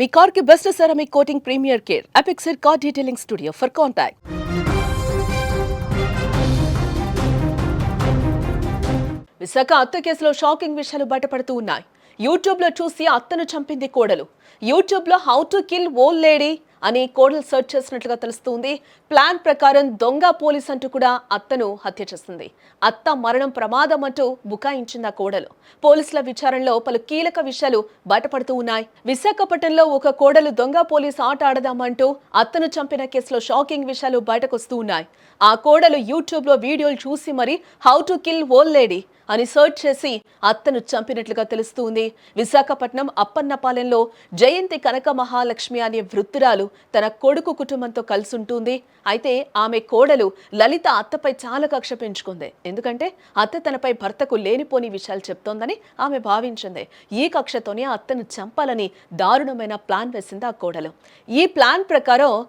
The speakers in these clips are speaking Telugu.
మీ కార్కి best ceramic coating premier care. Apexer car detailing studio for contact Visakha అత్త కేసులో షాకింగ్ విషయాలు బయటపడుతూ ఉన్నాయి. యూట్యూబ్లో చూసి అత్తను చంపింది కోడలు. యూట్యూబ్లో how to kill old lady అని కోడలు సెర్చ్ చేసినట్లుగా తెలుస్తుంది. ప్లాన్ ప్రకారం దొంగ పోలీస్ అంటూ కూడా అత్తను హత్య చేస్తుంది. అత్త మరణం ప్రమాదం అంటూ బుకాయించింది ఆ కోడలు. పోలీసుల విచారణలో పలు కీలక విషయాలు బయటపడుతూ ఉన్నాయి. విశాఖపట్నంలో ఒక కోడలు దొంగ పోలీస్ ఆట ఆడదామంటూ అత్తను చంపిన కేసులో షాకింగ్ విషయాలు బయటకొస్తూ ఉన్నాయి. ఆ కోడలు యూట్యూబ్లో వీడియోలు చూసి మరి how to kill old lady అని సర్చ్ చేసి అత్తను చంపినట్లుగా తెలుస్తుంది. విశాఖపట్నం అప్పన్నపాలెంలో జయంతి కనక మహాలక్ష్మి అనే వృద్ధురాలు తన కొడుకు కుటుంబంతో కలిసి ఉంటుంది అయితే ఆమె కోడలు లలిత అత్తపై చాలా కక్ష పెంచుకుంది. ఎందుకంటే అత్త తనపై భర్తకు లేనిపోని విషయాలు చెప్తోందని ఆమె భావించింది. ఈ కక్షతోనే అత్తను చంపాలని దారుణమైన ప్లాన్ వేసింది ఆ కోడలు. ఈ ప్లాన్ ప్రకారం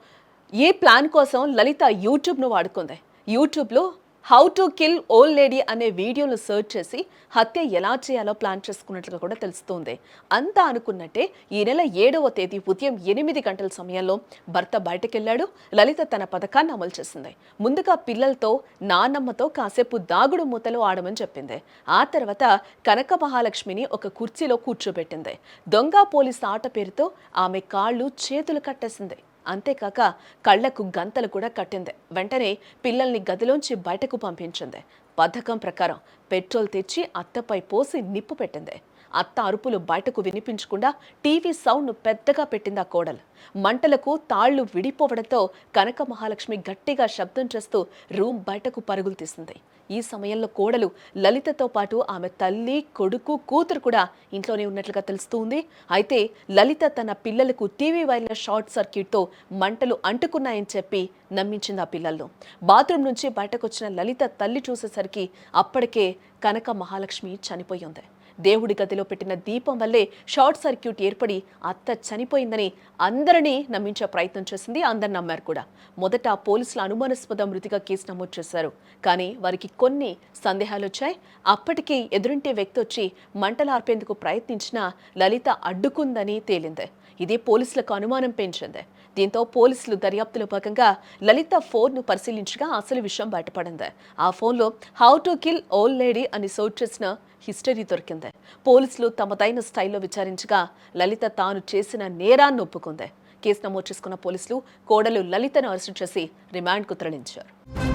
ఈ ప్లాన్ కోసం లలిత యూట్యూబ్ను వాడుకుంది. యూట్యూబ్లో how to kill old lady అనే వీడియోను సెర్చ్ చేసి హత్య ఎలా చేయాలో ప్లాన్ చేసుకున్నట్లుగా కూడా తెలుస్తుంది. అంతా అనుకున్నట్టే ఈ నెల ఏడవ తేదీ ఉదయం ఎనిమిది గంటల సమయంలో భర్త బయటకెళ్ళాడు లలిత తన పథకాన్ని అమలు చేసింది. ముందుగా పిల్లలతో నాన్నమ్మతో కాసేపు దాగుడు మూతలు ఆడమని చెప్పింది. ఆ తర్వాత కనక మహాలక్ష్మిని ఒక కుర్చీలో కూర్చోబెట్టింది. దొంగ పోలీస్ ఆట పేరుతో ఆమె కాళ్ళు చేతులు కట్టేసింది. అంతేకాక కళ్ళకు గంతలు కూడా కట్టింది. వెంటనే పిల్లల్ని గదిలోంచి బయటకు పంపించింది. పథకం ప్రకారం పెట్రోల్ తెచ్చి అత్తపై పోసి నిప్పు పెట్టింది. అత్త అరుపులు బయటకు వినిపించకుండా టీవీ సౌండ్ను పెద్దగా పెట్టింది ఆ కోడలు. మంటలకు తాళ్ళు విడిపోవడంతో కనక మహాలక్ష్మి గట్టిగా శబ్దం చేస్తూ రూమ్ బయటకు పరుగులు తీసింది. ఈ సమయంలో కోడలు లలితతో పాటు ఆమె తల్లి కొడుకు కూతురు కూడా ఇంట్లోనే ఉన్నట్లుగా తెలుస్తుంది అయితే లలిత తన పిల్లలకు టీవీ వైర్ల షార్ట్ సర్క్యూట్తో మంటలు అంటుకున్నాయని చెప్పి నమ్మించింది ఆ పిల్లలను బాత్రూమ్ నుంచి బయటకు వచ్చిన లలిత తల్లి చూసేసరికి అప్పటికే కనక మహాలక్ష్మి చనిపోయి ఉంది. దేవుడి గదిలో పెట్టిన దీపం వల్లే షార్ట్ సర్క్యూట్ ఏర్పడి అత్త చనిపోయిందని అందరినీ నమ్మించే ప్రయత్నం చేసింది అందరు నమ్మారు కూడా. మొదట పోలీసులు అనుమానాస్పద మృతిగా కేసు నమోదు చేశారు. కానీ వారికి కొన్ని సందేహాలు వచ్చాయి. అప్పటికి ఎదురుంటే వ్యక్తి వచ్చి మంటలు ఆర్పేందుకు ప్రయత్నించినా లలిత అడ్డుకుందని తేలింది. ఇదే పోలీసులకు అనుమానం పెంచింది. దీంతో పోలీసులు దర్యాప్తులో భాగంగా లలిత ఫోన్ను పరిశీలించగా అసలు విషయం బయటపడింది. ఆ ఫోన్లో how to kill old lady అని సోట్ చేసిన హిస్టరీ దొరికింది. పోలీసులు తమదైన స్టైల్లో విచారించగా లలిత తాను చేసిన నేరాన్ని ఒప్పుకుంది. కేసు నమోదు చేసుకున్న పోలీసులు కోడలు లలితను అరెస్టు చేసి రిమాండ్కు తరలించారు.